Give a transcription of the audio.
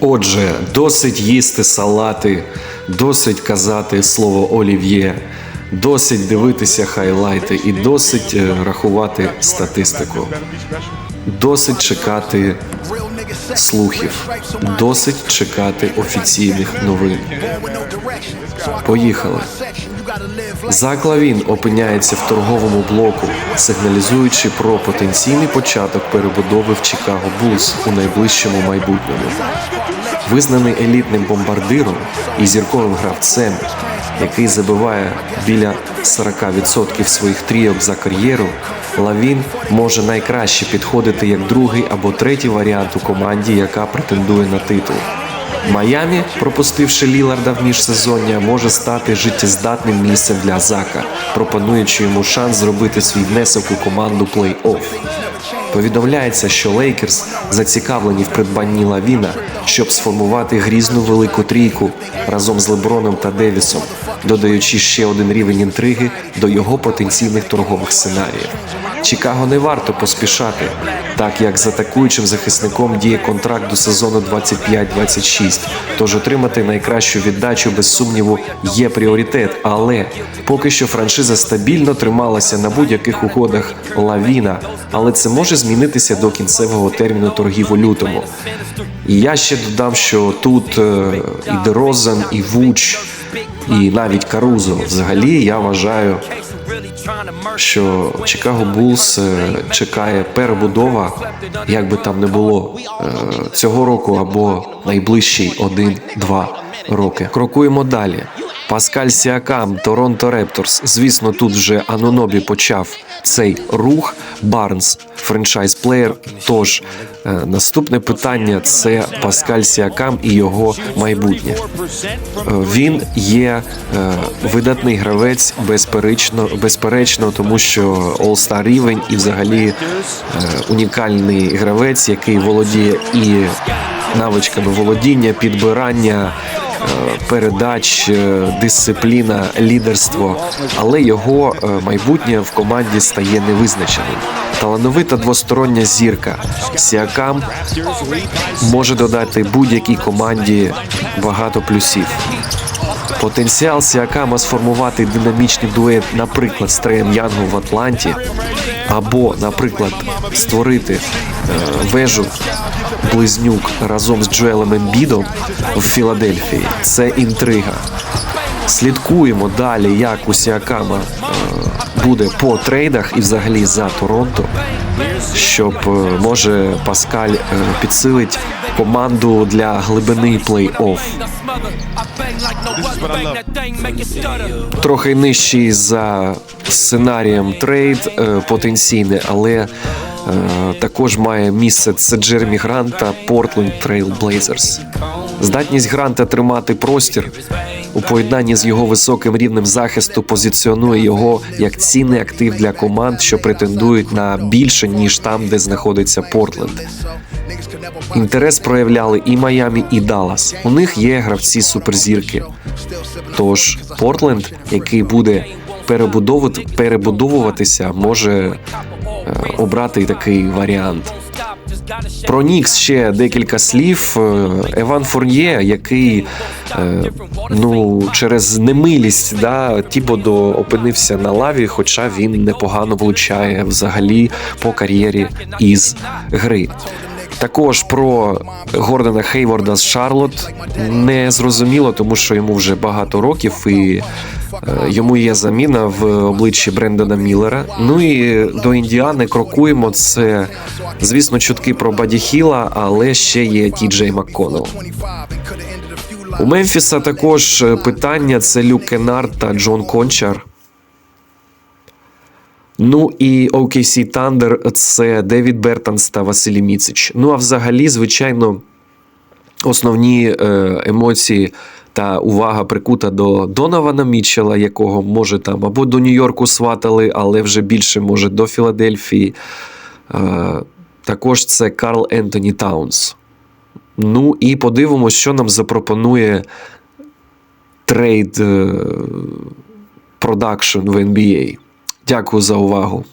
Отже, досить їсти салати, досить казати слово олів'є, досить дивитися хайлайти і досить е, рахувати статистику. Досить чекати слухів, досить чекати офіційних новин. Поїхали. Зак Лавін опиняється в торговому блоку, сигналізуючи про потенційний початок перебудови в Чикаго Булс у найближчому майбутньому. Визнаний елітним бомбардиром і зірковим гравцем, який забиває біля 40% своїх трійок за кар'єру, Лавін може найкраще підходити як другий або третій варіант у команді, яка претендує на титул. Майамі, пропустивши Ліларда в міжсезоння, може стати життєздатним місцем для Зака, пропонуючи йому шанс зробити свій внесок у команду плей-офф. Повідомляється, що Лейкерс зацікавлені в придбанні Лавіна, щоб сформувати грізну велику трійку разом з Леброном та Девісом, додаючи ще один рівень інтриги до його потенційних торгових сценаріїв. Чикаго не варто поспішати, так як з атакуючим захисником діє контракт до сезону 25-26, тож отримати найкращу віддачу без сумніву є пріоритет. Але поки що франшиза стабільно трималася на будь-яких угодах Лавіна, але це може змінитися до кінцевого терміну торгів у лютому. І я ще додам, що тут е, і Дерозан, і Вуч, і навіть Карузо. Взагалі я вважаю, що Чикаго Булс е, чекає перебудова, як би там не було е, цього року або найближчий один-два роки. Крокуємо далі. Паскаль Сіакам, Торонто Репторс. Звісно, тут вже Анонобі почав цей рух. Барнс, франчайз-плеєр. Тож е, наступне питання це Паскаль Сіакам і його майбутнє. Е, Він є е, видатний гравець, безперечно, безперечно, тому що All-Star рівень і взагалі унікальний гравець, який володіє і навичками володіння, підбирання. Передач, е, дисципліна, лідерство, але його е, майбутнє в команді стає невизначеним. Талановита двостороння зірка. Сіакам може додати будь-якій команді багато плюсів. Потенціал Сіакама сформувати динамічний дует, наприклад, з Треєм Янгом в Атланті, або, наприклад, створити е, вежу близнюк разом з Джоелем Ембідом в Філадельфії. Це інтрига. Слідкуємо далі, як у Сіакама е, буде по трейдах і взагалі за Торонто, щоб е, може Паскаль е, підсилить команду для глибини плей-офф. Трохи нижчий за сценарієм трейд потенційний, але також має місце це Джеремі Грант та Портленд Трейл Здатність Гранта тримати простір у поєднанні з його високим рівнем захисту позиціонує його як цінний актив для команд, що претендують на більше ніж там, де знаходиться Портленд. Інтерес проявляли і Майамі, і Даллас. У них є гравці суперзірки. Тож Портленд, який буде перебудовувати, перебудовуватися, може е, обрати такий варіант. Про Нікс ще декілька слів. Е, Еван Фурньє, який е, ну через немилість да, Тібодо опинився на лаві, хоча він непогано влучає взагалі по кар'єрі із гри. Також про Гордона Хейворда з Шарлот не зрозуміло, тому що йому вже багато років і е, йому є заміна в обличчі Брендона Міллера. Ну і до Індіани крокуємо. Це, звісно, чутки про Баді Хіла, але ще є Ті Джей Макконел. У Мемфіса також е, питання: це Люк Кеннард та Джон Кончар. Ну і OKC Thunder – це Девід Бертанс та Василій Міцич. Ну а взагалі, звичайно, основні е, емоції та увага прикута до Донована Мітчелла, якого може там або до Нью-Йорку сватали, але вже більше може до Філадельфії. Е, також це Карл Ентоні Таунс. Ну і подивимось, що нам запропонує трейд е, продакшн в NBA. Дякую за увагу.